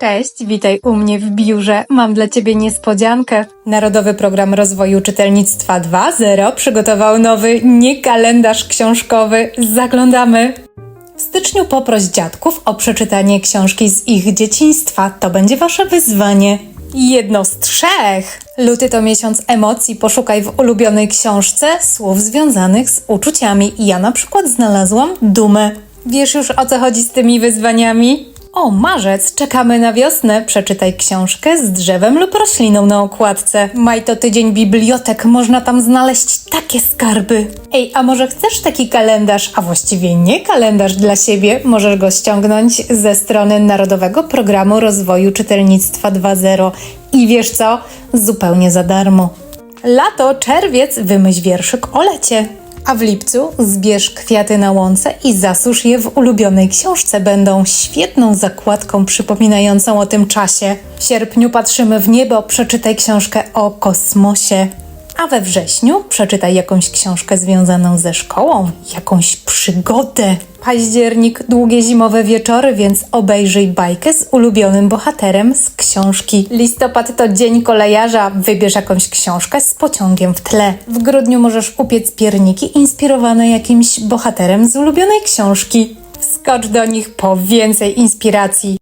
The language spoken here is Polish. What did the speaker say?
Cześć, witaj u mnie w biurze. Mam dla Ciebie niespodziankę. Narodowy Program Rozwoju Czytelnictwa 2.0 przygotował nowy nie kalendarz książkowy. Zaglądamy. W styczniu poproś dziadków o przeczytanie książki z ich dzieciństwa. To będzie Wasze wyzwanie. Jedno z trzech. Luty to miesiąc emocji. Poszukaj w ulubionej książce słów związanych z uczuciami. Ja na przykład znalazłam dumę. Wiesz już o co chodzi z tymi wyzwaniami? O, marzec, czekamy na wiosnę. Przeczytaj książkę z drzewem lub rośliną na okładce. Maj to tydzień bibliotek, można tam znaleźć takie skarby. Ej, a może chcesz taki kalendarz, a właściwie nie kalendarz dla siebie? Możesz go ściągnąć ze strony Narodowego Programu Rozwoju Czytelnictwa 2.0. I wiesz co? Zupełnie za darmo. Lato, czerwiec, wymyśl wierszyk o lecie. A w lipcu zbierz kwiaty na łące i zasusz je w ulubionej książce. Będą świetną zakładką przypominającą o tym czasie. W sierpniu patrzymy w niebo, przeczytaj książkę o kosmosie. A we wrześniu przeczytaj jakąś książkę związaną ze szkołą, jakąś przygodę. Październik, długie zimowe wieczory, więc obejrzyj bajkę z ulubionym bohaterem z książki. Listopad to dzień kolejarza, wybierz jakąś książkę z pociągiem w tle. W grudniu możesz upiec pierniki inspirowane jakimś bohaterem z ulubionej książki. Skocz do nich po więcej inspiracji.